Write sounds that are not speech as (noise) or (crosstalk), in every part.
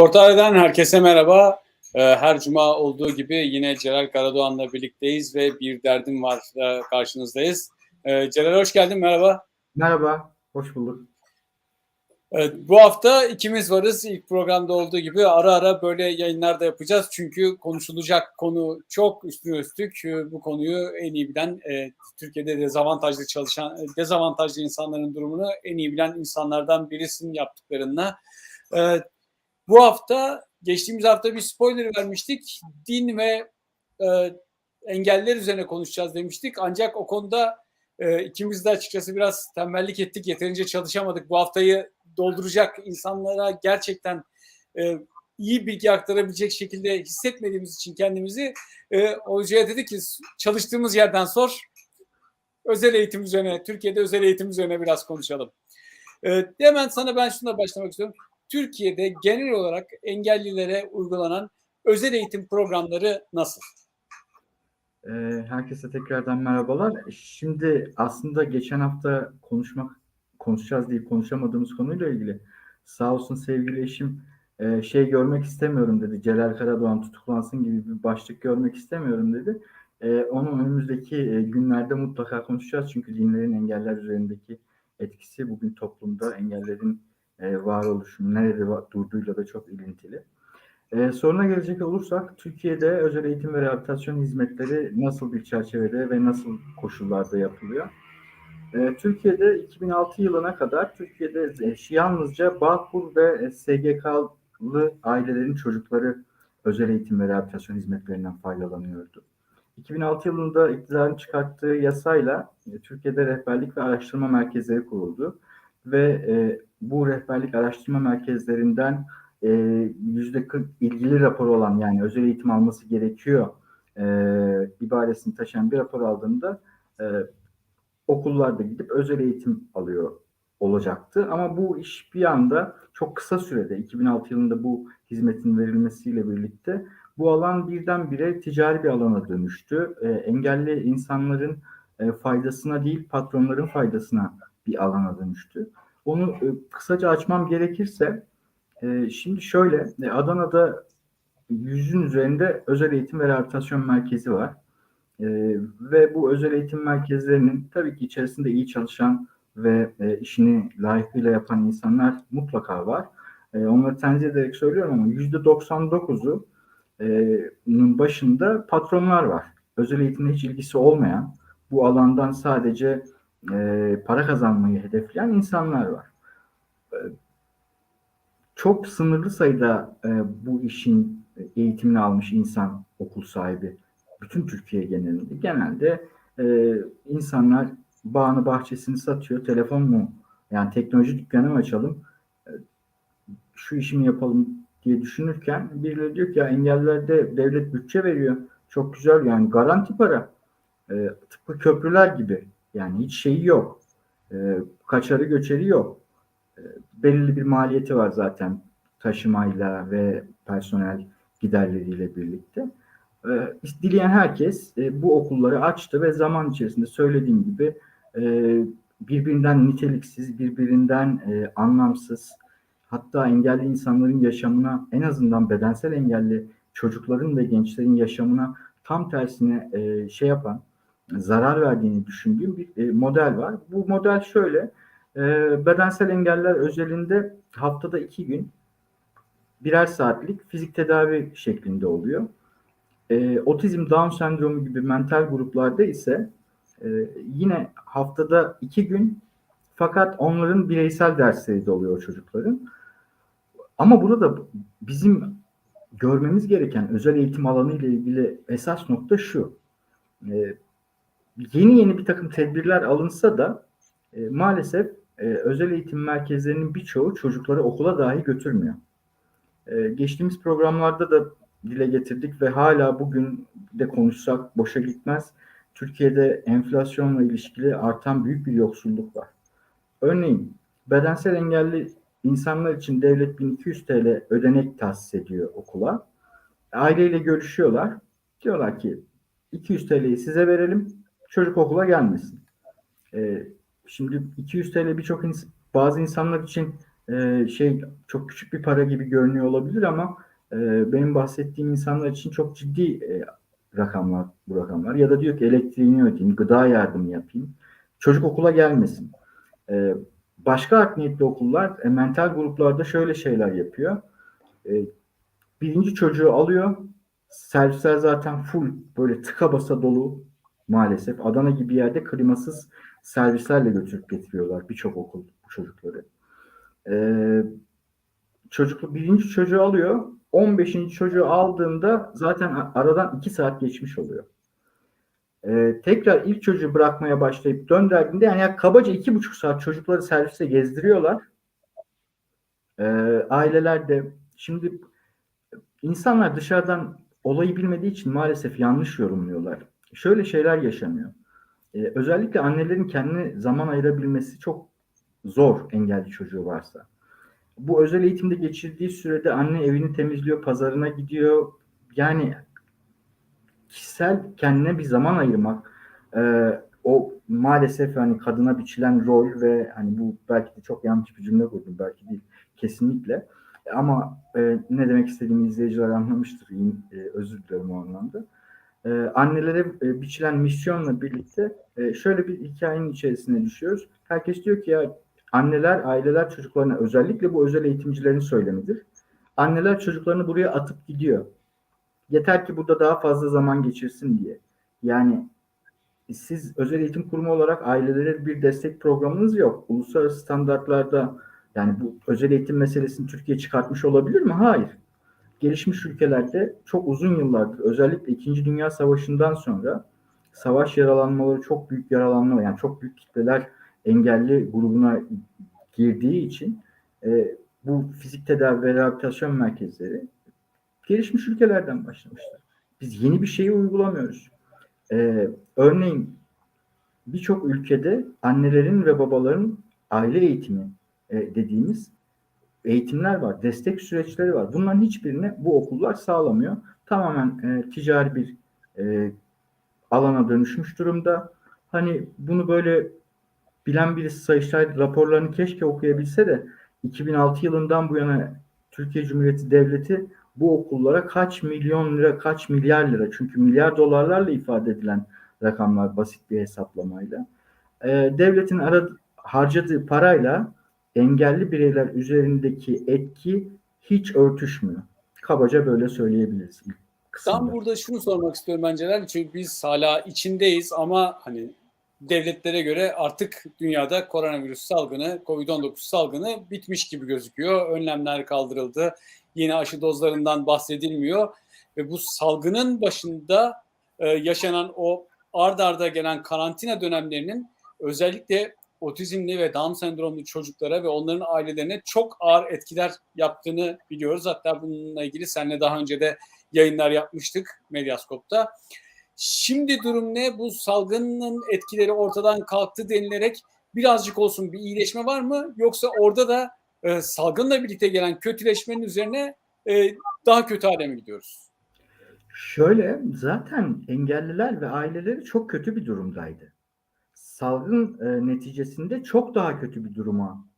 Reportajdan herkese merhaba. Ee, Her cuma olduğu gibi yine Celal Karadoğan'la birlikteyiz ve bir derdim var e, karşınızdayız. Ee, Celal hoş geldin, merhaba. Merhaba, hoş bulduk. Evet, bu hafta ikimiz varız. İlk programda olduğu gibi ara ara böyle yayınlar da yapacağız. Çünkü konuşulacak konu çok üstüne üstlük. Ee, Bu konuyu en iyi bilen, e, Türkiye'de dezavantajlı çalışan, dezavantajlı insanların durumunu en iyi bilen insanlardan birisinin yaptıklarına. Ee, Bu hafta, geçtiğimiz hafta bir spoiler vermiştik. Din ve e, engeller üzerine konuşacağız demiştik. Ancak o konuda e, ikimiz de açıkçası biraz tembellik ettik. Yeterince çalışamadık. Bu haftayı dolduracak insanlara gerçekten e, iyi bilgi aktarabilecek şekilde hissetmediğimiz için kendimizi e, hocaya dedi ki çalıştığımız yerden sor. Özel eğitim üzerine, Türkiye'de özel eğitim üzerine biraz konuşalım. E, hemen sana ben şuna başlamak istiyorum. Türkiye'de genel olarak engellilere uygulanan özel eğitim programları nasıl? Ee, herkese tekrardan merhabalar. Şimdi aslında geçen hafta konuşmak konuşacağız deyip konuşamadığımız konuyla ilgili sağ olsun sevgili eşim e, şey görmek istemiyorum dedi. Celal Karadoğan tutuklansın gibi bir başlık görmek istemiyorum dedi. E, onu önümüzdeki e, günlerde mutlaka konuşacağız. Çünkü dinlerin engeller üzerindeki etkisi bugün toplumda engellerin e, varoluşu nerede durduğuyla da çok ilintili. Ee, soruna gelecek olursak Türkiye'de özel eğitim ve rehabilitasyon hizmetleri nasıl bir çerçevede ve nasıl koşullarda yapılıyor? Ee, Türkiye'de 2006 yılına kadar Türkiye'de e, yalnızca Bağkur ve e, SGK'lı ailelerin çocukları özel eğitim ve rehabilitasyon hizmetlerinden faydalanıyordu. 2006 yılında iktidarın çıkarttığı yasayla e, Türkiye'de rehberlik ve araştırma merkezleri kuruldu ve e, bu rehberlik araştırma merkezlerinden e, yüzde 40 ilgili rapor olan yani özel eğitim alması gerekiyor e, ibaresini taşıyan bir rapor aldığında e, okullarda gidip özel eğitim alıyor olacaktı. Ama bu iş bir anda çok kısa sürede 2006 yılında bu hizmetin verilmesiyle birlikte bu alan birdenbire ticari bir alana dönüştü. E, engelli insanların e, faydasına değil patronların faydasına bir alana dönüştü. Onu e, kısaca açmam gerekirse ee, şimdi şöyle, e, Adana'da yüzün üzerinde özel eğitim ve rehabilitasyon merkezi var. Ve bu özel eğitim merkezlerinin tabii ki içerisinde iyi çalışan ve e, işini layıkıyla yapan insanlar mutlaka var. E, onları tenzih ederek söylüyorum ama yüzde 99'u nun başında patronlar var. Özel eğitimle hiç ilgisi olmayan, bu alandan sadece e, para kazanmayı hedefleyen insanlar var. E, çok sınırlı sayıda e, bu işin eğitimini almış insan okul sahibi. Bütün Türkiye genelinde. Genelde e, insanlar bağını bahçesini satıyor. Telefon mu? Yani teknoloji dükkanı mı açalım? E, şu işimi yapalım diye düşünürken birileri diyor ki ya engellilerde devlet bütçe veriyor. Çok güzel yani garanti para. E, tıpkı köprüler gibi. Yani hiç şeyi yok. E, kaçarı göçeri yok belirli bir maliyeti var zaten taşımayla ve personel giderleriyle birlikte. E, dileyen herkes e, bu okulları açtı ve zaman içerisinde söylediğim gibi e, birbirinden niteliksiz, birbirinden e, anlamsız, hatta engelli insanların yaşamına en azından bedensel engelli çocukların ve gençlerin yaşamına tam tersine e, şey yapan, zarar verdiğini düşündüğüm bir e, model var. Bu model şöyle, e, bedensel engeller özelinde haftada iki gün birer saatlik fizik tedavi şeklinde oluyor. E, otizm, Down sendromu gibi mental gruplarda ise yine haftada iki gün fakat onların bireysel dersleri de oluyor çocukların. Ama burada bizim görmemiz gereken özel eğitim alanı ile ilgili esas nokta şu. Yeni yeni bir takım tedbirler alınsa da e, maalesef e, özel eğitim merkezlerinin birçoğu çocukları okula dahi götürmüyor. E, geçtiğimiz programlarda da dile getirdik ve hala bugün de konuşsak boşa gitmez. Türkiye'de enflasyonla ilişkili artan büyük bir yoksulluk var. Örneğin bedensel engelli insanlar için devlet 1200 TL ödenek tahsis ediyor okula. Aileyle görüşüyorlar. Diyorlar ki 200 TL'yi size verelim, çocuk okula gelmesin. Ee, Şimdi 200 TL birçok ins- bazı insanlar için e, şey çok küçük bir para gibi görünüyor olabilir ama e, benim bahsettiğim insanlar için çok ciddi e, rakamlar bu rakamlar. Ya da diyor ki elektriğini ödeyeyim, gıda yardımı yapayım. Çocuk okula gelmesin. E, başka art niyetli okullar e, mental gruplarda şöyle şeyler yapıyor. E, birinci çocuğu alıyor. Servisler zaten full böyle tıka basa dolu maalesef. Adana gibi yerde klimasız servislerle götürüp getiriyorlar birçok okul bu çocukları. Ee, çocuklu birinci çocuğu alıyor. 15. çocuğu aldığında zaten aradan 2 saat geçmiş oluyor. Ee, tekrar ilk çocuğu bırakmaya başlayıp döndürdüğünde yani kabaca iki buçuk saat çocukları servise gezdiriyorlar. Ee, aileler de şimdi insanlar dışarıdan olayı bilmediği için maalesef yanlış yorumluyorlar. Şöyle şeyler yaşanıyor. Ee, özellikle annelerin kendine zaman ayırabilmesi çok zor engelli çocuğu varsa. Bu özel eğitimde geçirdiği sürede anne evini temizliyor, pazarına gidiyor. Yani kişisel kendine bir zaman ayırmak e, o maalesef hani kadına biçilen rol ve hani bu belki de çok yanlış bir cümle kurdum belki değil kesinlikle ama e, ne demek istediğimi izleyiciler anlamıştır e, özür dilerim o anlamda e, annelere e, biçilen misyonla birlikte e, şöyle bir hikayenin içerisine düşüyoruz. Herkes diyor ki ya anneler, aileler çocuklarına özellikle bu özel eğitimcilerin söylemidir. Anneler çocuklarını buraya atıp gidiyor. Yeter ki burada daha fazla zaman geçirsin diye. Yani siz özel eğitim kurumu olarak ailelere bir destek programınız yok. Uluslararası standartlarda yani bu özel eğitim meselesini Türkiye çıkartmış olabilir mi? Hayır gelişmiş ülkelerde çok uzun yıllardır özellikle 2. Dünya Savaşı'ndan sonra savaş yaralanmaları çok büyük yaralanma yani çok büyük kitleler engelli grubuna girdiği için e, bu fizik tedavi ve rehabilitasyon merkezleri gelişmiş ülkelerden başlamışlar. Biz yeni bir şeyi uygulamıyoruz. E, örneğin birçok ülkede annelerin ve babaların aile eğitimi e, dediğimiz eğitimler var, destek süreçleri var. Bunların hiçbirini bu okullar sağlamıyor. Tamamen e, ticari bir e, alana dönüşmüş durumda. Hani bunu böyle bilen birisi Sayıştay raporlarını keşke okuyabilse de 2006 yılından bu yana Türkiye Cumhuriyeti Devleti bu okullara kaç milyon lira, kaç milyar lira çünkü milyar dolarlarla ifade edilen rakamlar basit bir hesaplamayla. E, devletin aradı, harcadığı parayla engelli bireyler üzerindeki etki hiç örtüşmüyor. Kabaca böyle söyleyebiliriz. kısımda. Tam burada şunu sormak istiyorum bence çünkü biz hala içindeyiz ama hani devletlere göre artık dünyada koronavirüs salgını, Covid-19 salgını bitmiş gibi gözüküyor. Önlemler kaldırıldı. Yeni aşı dozlarından bahsedilmiyor ve bu salgının başında e, yaşanan o ard arda gelen karantina dönemlerinin özellikle otizmli ve Down sendromlu çocuklara ve onların ailelerine çok ağır etkiler yaptığını biliyoruz. Hatta bununla ilgili seninle daha önce de yayınlar yapmıştık Medyaskop'ta. Şimdi durum ne? Bu salgının etkileri ortadan kalktı denilerek birazcık olsun bir iyileşme var mı? Yoksa orada da e, salgınla birlikte gelen kötüleşmenin üzerine e, daha kötü hale mi gidiyoruz? Şöyle zaten engelliler ve aileleri çok kötü bir durumdaydı salgın e, neticesinde çok daha kötü bir duruma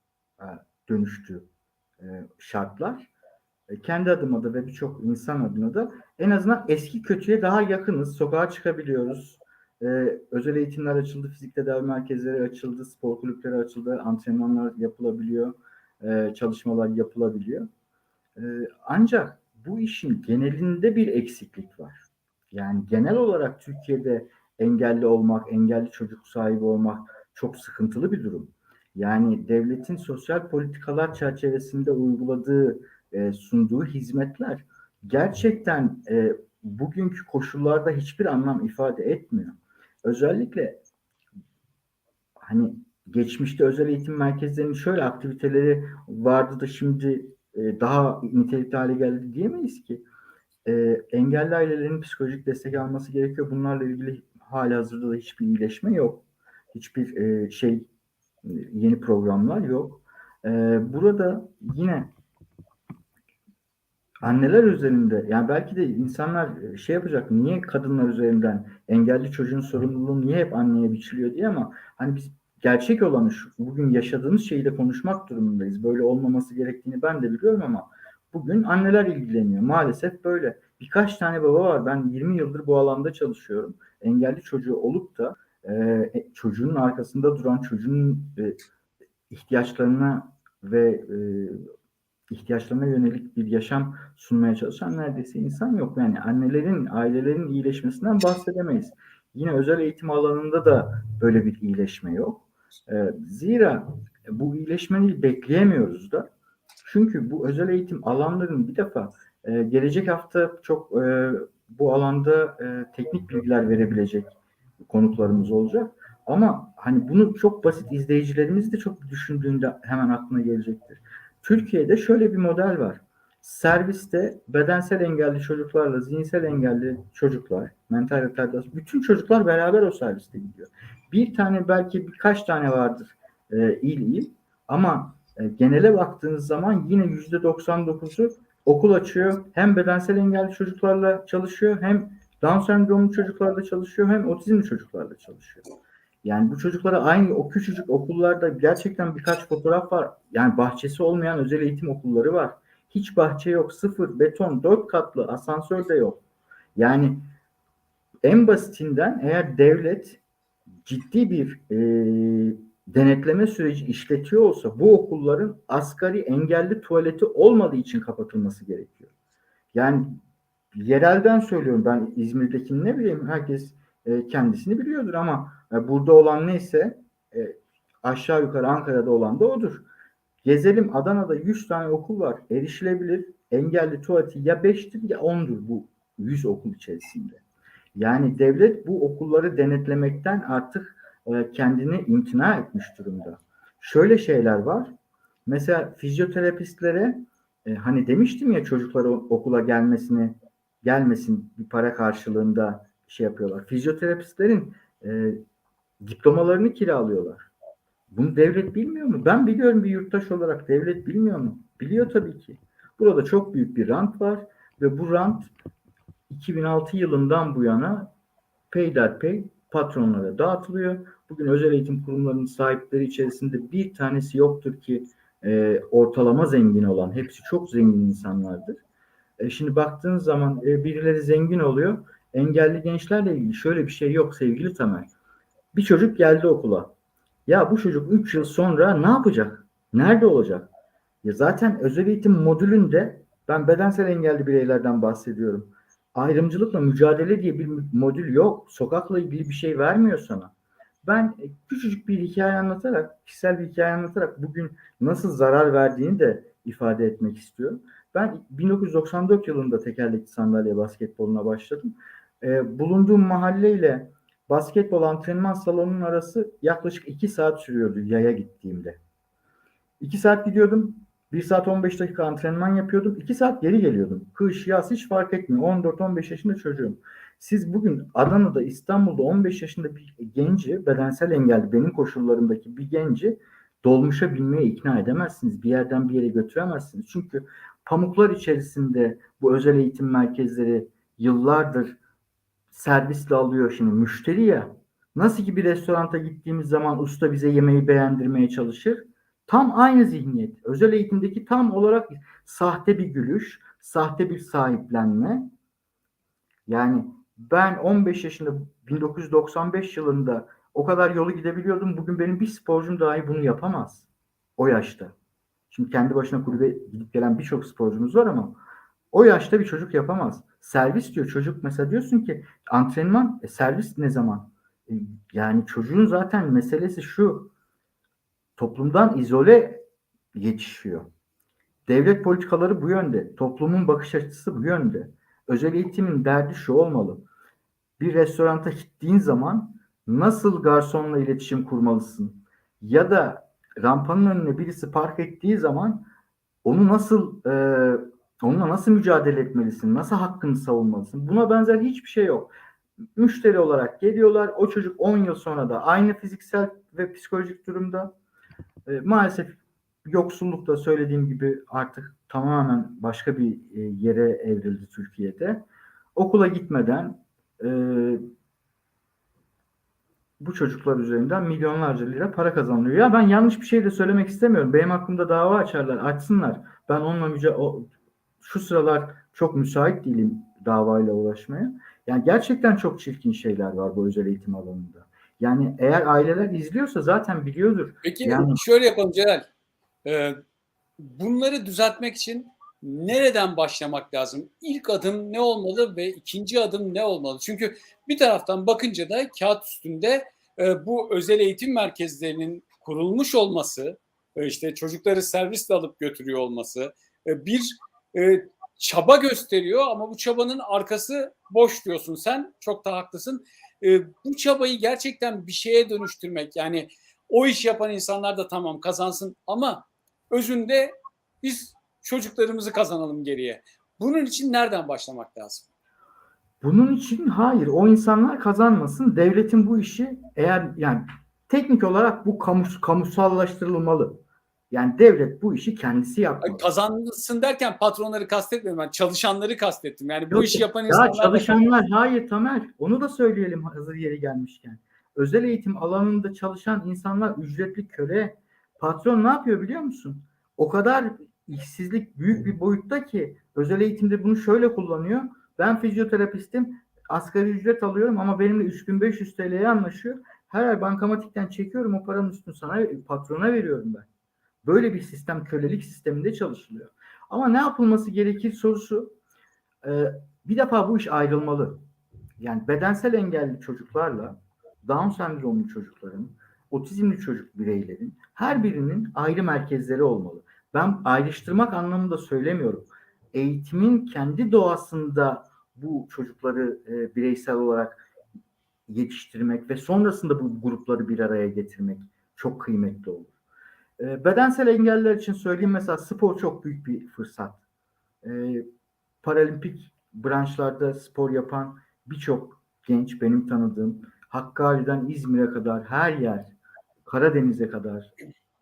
e, dönüştü e, şartlar. E, kendi adıma da ve birçok insan adına da en azından eski kötüye daha yakınız. Sokağa çıkabiliyoruz. E, özel eğitimler açıldı, fizik tedavi merkezleri açıldı, spor kulüpleri açıldı, antrenmanlar yapılabiliyor, e, çalışmalar yapılabiliyor. E, ancak bu işin genelinde bir eksiklik var. Yani genel olarak Türkiye'de engelli olmak, engelli çocuk sahibi olmak çok sıkıntılı bir durum. Yani devletin sosyal politikalar çerçevesinde uyguladığı, e, sunduğu hizmetler gerçekten e, bugünkü koşullarda hiçbir anlam ifade etmiyor. Özellikle hani geçmişte özel eğitim merkezlerinin şöyle aktiviteleri vardı da şimdi e, daha nitelikli hale geldi diyemeyiz ki. E, engelli ailelerin psikolojik destek alması gerekiyor. Bunlarla ilgili hali hazırda da hiçbir iyileşme yok. Hiçbir e, şey yeni programlar yok. E, burada yine anneler üzerinde yani belki de insanlar şey yapacak niye kadınlar üzerinden engelli çocuğun sorumluluğu niye hep anneye biçiliyor diye ama hani biz gerçek olanı şu, bugün yaşadığımız şeyi de konuşmak durumundayız. Böyle olmaması gerektiğini ben de biliyorum ama bugün anneler ilgileniyor. Maalesef böyle. Birkaç tane baba var. Ben 20 yıldır bu alanda çalışıyorum. Engelli çocuğu olup da e, çocuğun arkasında duran çocuğun e, ihtiyaçlarına ve e, ihtiyaçlarına yönelik bir yaşam sunmaya çalışan neredeyse insan yok. Yani annelerin, ailelerin iyileşmesinden bahsedemeyiz. Yine özel eğitim alanında da böyle bir iyileşme yok. E, zira bu iyileşmeyi bekleyemiyoruz da. Çünkü bu özel eğitim alanlarının bir defa e, gelecek hafta çok e, bu alanda e, teknik bilgiler verebilecek konuklarımız olacak. Ama hani bunu çok basit izleyicilerimiz de çok düşündüğünde hemen aklına gelecektir. Türkiye'de şöyle bir model var. Serviste bedensel engelli çocuklarla zihinsel engelli çocuklar, mental retardasyon, bütün çocuklar beraber o serviste gidiyor. Bir tane belki birkaç tane vardır e, il il ama e, genele baktığınız zaman yine yüzde 99'u okul açıyor. Hem bedensel engelli çocuklarla çalışıyor hem Down sendromlu çocuklarla çalışıyor hem otizmli çocuklarla çalışıyor. Yani bu çocuklara aynı o küçücük okullarda gerçekten birkaç fotoğraf var. Yani bahçesi olmayan özel eğitim okulları var. Hiç bahçe yok, sıfır, beton, dört katlı, asansör de yok. Yani en basitinden eğer devlet ciddi bir e, denetleme süreci işletiyor olsa bu okulların asgari engelli tuvaleti olmadığı için kapatılması gerekiyor. Yani yerelden söylüyorum ben İzmir'dekini ne bileyim herkes e, kendisini biliyordur ama e, burada olan neyse e, aşağı yukarı Ankara'da olan da odur. Gezelim Adana'da 100 tane okul var. Erişilebilir engelli tuvaleti ya 5'tir ya 10'dur bu 100 okul içerisinde. Yani devlet bu okulları denetlemekten artık kendini imtina etmiş durumda. Şöyle şeyler var. Mesela fizyoterapistlere e, hani demiştim ya çocuklar okula gelmesini gelmesin bir para karşılığında şey yapıyorlar. Fizyoterapistlerin e, diplomalarını kiralıyorlar. Bunu devlet bilmiyor mu? Ben biliyorum bir yurttaş olarak devlet bilmiyor mu? Biliyor tabii ki. Burada çok büyük bir rant var ve bu rant 2006 yılından bu yana peyderpey patronlara dağıtılıyor. Bugün özel eğitim kurumlarının sahipleri içerisinde bir tanesi yoktur ki e, ortalama zengin olan, hepsi çok zengin insanlardır. E, şimdi baktığınız zaman e, birileri zengin oluyor. Engelli gençlerle ilgili şöyle bir şey yok sevgili Tamer. Bir çocuk geldi okula. Ya bu çocuk 3 yıl sonra ne yapacak? Nerede olacak? Ya zaten özel eğitim modülünde ben bedensel engelli bireylerden bahsediyorum. Ayrımcılıkla mücadele diye bir modül yok. Sokakla ilgili bir şey vermiyor sana. Ben küçücük bir hikaye anlatarak, kişisel bir hikaye anlatarak bugün nasıl zarar verdiğini de ifade etmek istiyorum. Ben 1994 yılında tekerlekli sandalye basketboluna başladım. Ee, bulunduğum mahalleyle basketbol antrenman salonunun arası yaklaşık 2 saat sürüyordu yaya gittiğimde. 2 saat gidiyordum. 1 saat 15 dakika antrenman yapıyordum. 2 saat geri geliyordum. Kış, yaz hiç fark etmiyor. 14-15 yaşında çocuğum. Siz bugün Adana'da, İstanbul'da 15 yaşında bir genci, bedensel engelli benim koşullarımdaki bir genci dolmuşa binmeye ikna edemezsiniz. Bir yerden bir yere götüremezsiniz. Çünkü pamuklar içerisinde bu özel eğitim merkezleri yıllardır servisle alıyor şimdi müşteri ya. Nasıl ki bir restoranta gittiğimiz zaman usta bize yemeği beğendirmeye çalışır. Tam aynı zihniyet. Özel eğitimdeki tam olarak sahte bir gülüş, sahte bir sahiplenme. Yani ben 15 yaşında 1995 yılında o kadar yolu gidebiliyordum. Bugün benim bir sporcum dahi bunu yapamaz. O yaşta. Şimdi kendi başına kulübe gidip gelen birçok sporcumuz var ama o yaşta bir çocuk yapamaz. Servis diyor çocuk mesela diyorsun ki antrenman e, servis ne zaman? E, yani çocuğun zaten meselesi şu toplumdan izole yetişiyor. Devlet politikaları bu yönde. Toplumun bakış açısı bu yönde. Özel eğitimin derdi şu olmalı. Bir restoranta gittiğin zaman nasıl garsonla iletişim kurmalısın? Ya da rampanın önüne birisi park ettiği zaman onu nasıl e, onunla nasıl mücadele etmelisin? Nasıl hakkını savunmalısın? Buna benzer hiçbir şey yok. Müşteri olarak geliyorlar. O çocuk 10 yıl sonra da aynı fiziksel ve psikolojik durumda. E, maalesef yoksulluk da söylediğim gibi artık tamamen başka bir e, yere evrildi Türkiye'de. Okula gitmeden e, bu çocuklar üzerinden milyonlarca lira para kazanılıyor. Ya ben yanlış bir şey de söylemek istemiyorum. Benim hakkımda dava açarlar, açsınlar. Ben onunla müce o, şu sıralar çok müsait değilim davayla uğraşmaya. Yani gerçekten çok çirkin şeyler var bu özel eğitim alanında. Yani eğer aileler izliyorsa zaten biliyordur. Peki Yani- şöyle yapalım Celal. Ee, bunları düzeltmek için nereden başlamak lazım? İlk adım ne olmalı ve ikinci adım ne olmalı? Çünkü bir taraftan bakınca da kağıt üstünde e, bu özel eğitim merkezlerinin kurulmuş olması, e, işte çocukları servisle alıp götürüyor olması e, bir e, çaba gösteriyor ama bu çabanın arkası boş diyorsun sen. Çok da haklısın. E, bu çabayı gerçekten bir şeye dönüştürmek yani o iş yapan insanlar da tamam kazansın ama özünde biz çocuklarımızı kazanalım geriye. Bunun için nereden başlamak lazım? Bunun için hayır o insanlar kazanmasın. Devletin bu işi eğer yani teknik olarak bu kamu, kamusallaştırılmalı. Yani devlet bu işi kendisi yapmalı. Kazansın derken patronları kastetmiyorum ben çalışanları kastettim. Yani bu Yok, işi yapan Ya insanlar da- çalışanlar hayır Tamer onu da söyleyelim hazır yeri gelmişken. Özel eğitim alanında çalışan insanlar ücretli köle. Patron ne yapıyor biliyor musun? O kadar işsizlik büyük bir boyutta ki özel eğitimde bunu şöyle kullanıyor. Ben fizyoterapistim. Asgari ücret alıyorum ama benimle 3500 TL'ye anlaşıyor. Her ay bankamatikten çekiyorum o paranın üstünü sana patrona veriyorum ben. Böyle bir sistem kölelik sisteminde çalışılıyor. Ama ne yapılması gerekir sorusu e, bir defa bu iş ayrılmalı. Yani bedensel engelli çocuklarla Down sendromlu çocukların, otizmli çocuk bireylerin her birinin ayrı merkezleri olmalı. Ben ayrıştırmak anlamında söylemiyorum. Eğitimin kendi doğasında bu çocukları e, bireysel olarak yetiştirmek ve sonrasında bu grupları bir araya getirmek çok kıymetli olur. E, bedensel engelliler için söyleyeyim mesela spor çok büyük bir fırsat. E, paralimpik branşlarda spor yapan birçok genç benim tanıdığım Hakkari'den İzmir'e kadar her yer Karadeniz'e kadar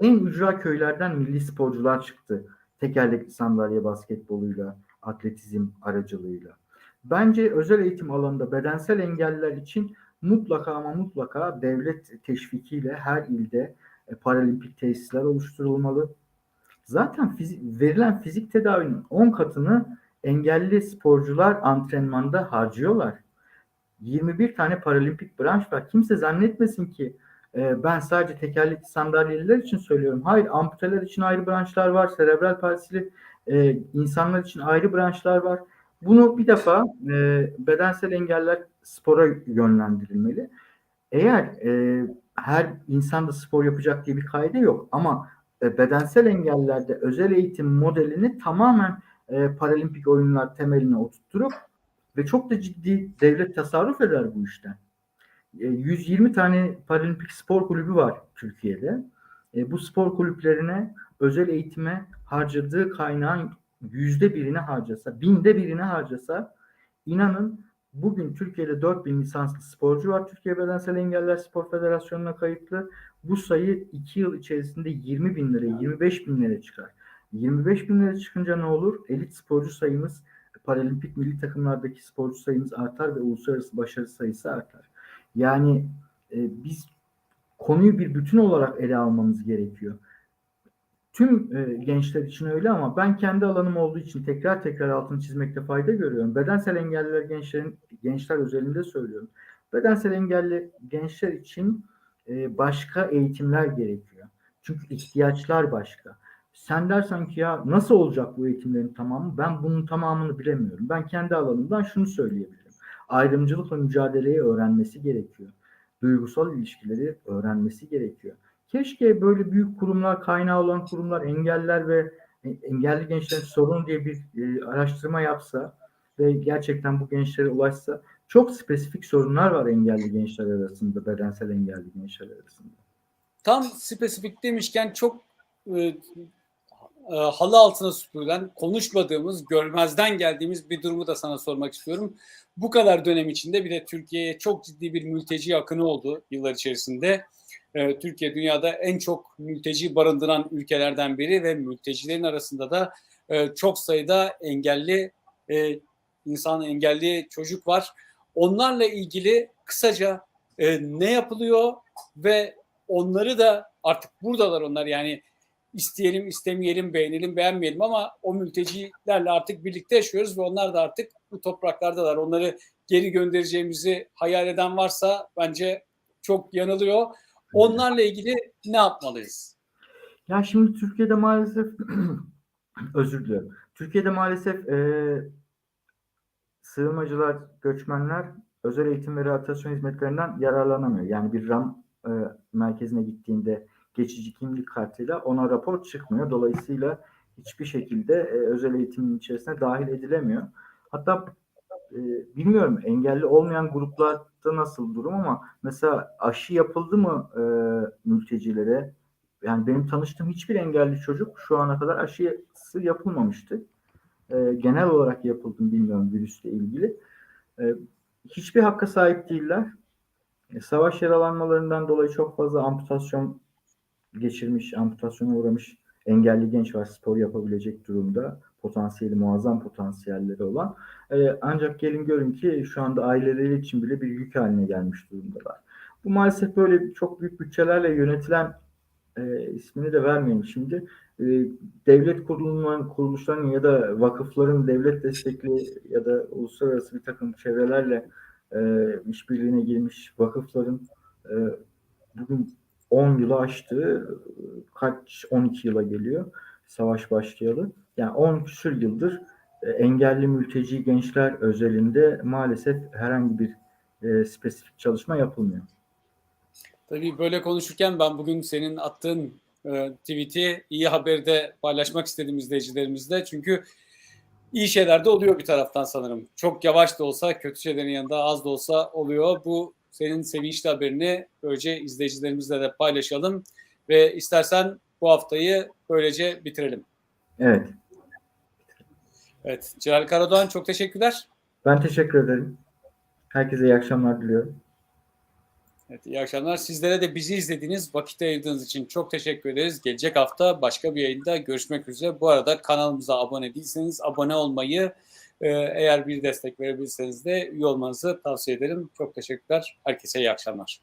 en ücra köylerden milli sporcular çıktı. Tekerlekli sandalye basketboluyla, atletizm aracılığıyla. Bence özel eğitim alanında bedensel engelliler için mutlaka ama mutlaka devlet teşvikiyle her ilde e, paralimpik tesisler oluşturulmalı. Zaten fizik, verilen fizik tedavinin 10 katını engelli sporcular antrenmanda harcıyorlar. 21 tane paralimpik branş var. Kimse zannetmesin ki e, ben sadece tekerlekli sandalyeliler için söylüyorum. Hayır, amputeler için ayrı branşlar var. Serebral palsili e, insanlar için ayrı branşlar var. Bunu bir defa e, bedensel engeller spora yönlendirilmeli. Eğer e, her insan da spor yapacak diye bir kaide yok ama e, bedensel engellerde özel eğitim modelini tamamen e, paralimpik oyunlar temeline oturtturup ve çok da ciddi devlet tasarruf eder bu işten. E, 120 tane paralimpik spor kulübü var Türkiye'de. E, bu spor kulüplerine özel eğitime harcadığı kaynağın yüzde birini harcasa, binde birini harcasa inanın bugün Türkiye'de 4000 lisanslı sporcu var. Türkiye Bedensel Engeller Spor Federasyonu'na kayıtlı. Bu sayı 2 yıl içerisinde 20 bin lira, 25 bin lira çıkar. 25 bin lira çıkınca ne olur? Elit sporcu sayımız, paralimpik milli takımlardaki sporcu sayımız artar ve uluslararası başarı sayısı artar. Yani e, biz konuyu bir bütün olarak ele almamız gerekiyor. Tüm e, gençler için öyle ama ben kendi alanım olduğu için tekrar tekrar altını çizmekte fayda görüyorum. Bedensel engelliler gençlerin gençler özelinde söylüyorum. Bedensel engelli gençler için e, başka eğitimler gerekiyor. Çünkü ihtiyaçlar başka. Sen dersen ki ya nasıl olacak bu eğitimlerin tamamı? Ben bunun tamamını bilemiyorum. Ben kendi alanımdan şunu söyleyebilirim. Ayrımcılıkla mücadeleyi öğrenmesi gerekiyor. Duygusal ilişkileri öğrenmesi gerekiyor. Keşke böyle büyük kurumlar, kaynağı olan kurumlar, engeller ve engelli gençlerin sorunu diye bir e, araştırma yapsa ve gerçekten bu gençlere ulaşsa çok spesifik sorunlar var engelli gençler arasında, bedensel engelli gençler arasında. Tam spesifik demişken çok e, e, halı altına süpürülen, konuşmadığımız, görmezden geldiğimiz bir durumu da sana sormak istiyorum. Bu kadar dönem içinde bir de Türkiye'ye çok ciddi bir mülteci akını oldu yıllar içerisinde. E, Türkiye dünyada en çok mülteci barındıran ülkelerden biri ve mültecilerin arasında da e, çok sayıda engelli e, insan, engelli çocuk var. Onlarla ilgili kısaca e, ne yapılıyor ve onları da artık buradalar onlar yani isteyelim istemeyelim beğenelim beğenmeyelim ama o mültecilerle artık birlikte yaşıyoruz ve onlar da artık bu topraklardalar. Onları geri göndereceğimizi hayal eden varsa bence çok yanılıyor. Onlarla ilgili ne yapmalıyız? Ya şimdi Türkiye'de maalesef (clears throat) özür diliyorum. Türkiye'de maalesef e, sığınmacılar, göçmenler özel eğitim ve rehabilitasyon hizmetlerinden yararlanamıyor. Yani bir RAM e, merkezine gittiğinde geçici kimlik kartıyla ona rapor çıkmıyor. Dolayısıyla hiçbir şekilde e, özel eğitimin içerisine dahil edilemiyor. Hatta e, bilmiyorum engelli olmayan gruplarda nasıl durum ama mesela aşı yapıldı mı e, mültecilere? Yani benim tanıştığım hiçbir engelli çocuk şu ana kadar aşısı yapılmamıştı. E, genel olarak yapıldı mı bilmiyorum virüsle ilgili. E, hiçbir hakka sahip değiller. E, savaş yaralanmalarından dolayı çok fazla amputasyon geçirmiş, amputasyona uğramış engelli genç var spor yapabilecek durumda. Potansiyeli muazzam potansiyelleri olan. E, ancak gelin görün ki şu anda aileleri için bile bir yük haline gelmiş durumdalar. Bu maalesef böyle çok büyük bütçelerle yönetilen e, ismini de vermeyeyim şimdi. E, devlet kurulundan, kuruluşlarının ya da vakıfların devlet destekli ya da uluslararası bir takım çevrelerle e, işbirliğine girmiş vakıfların e, bugün 10 yılı aştı. Kaç 12 yıla geliyor savaş başlayalı. Yani 10 küsür yıldır e, engelli mülteci gençler özelinde maalesef herhangi bir e, spesifik çalışma yapılmıyor. Tabii böyle konuşurken ben bugün senin attığın e, tweet'i iyi haberde paylaşmak istedim izleyicilerimizle. Çünkü iyi şeyler de oluyor bir taraftan sanırım. Çok yavaş da olsa, kötü şeylerin yanında az da olsa oluyor. Bu senin sevinçli haberini böylece izleyicilerimizle de paylaşalım. Ve istersen bu haftayı böylece bitirelim. Evet. Evet. Celal Karadoğan çok teşekkürler. Ben teşekkür ederim. Herkese iyi akşamlar diliyorum. Evet, iyi akşamlar. Sizlere de bizi izlediğiniz, vakit ayırdığınız için çok teşekkür ederiz. Gelecek hafta başka bir yayında görüşmek üzere. Bu arada kanalımıza abone değilseniz abone olmayı, e, eğer bir destek verebilirseniz de üye olmanızı tavsiye ederim. Çok teşekkürler. Herkese iyi akşamlar.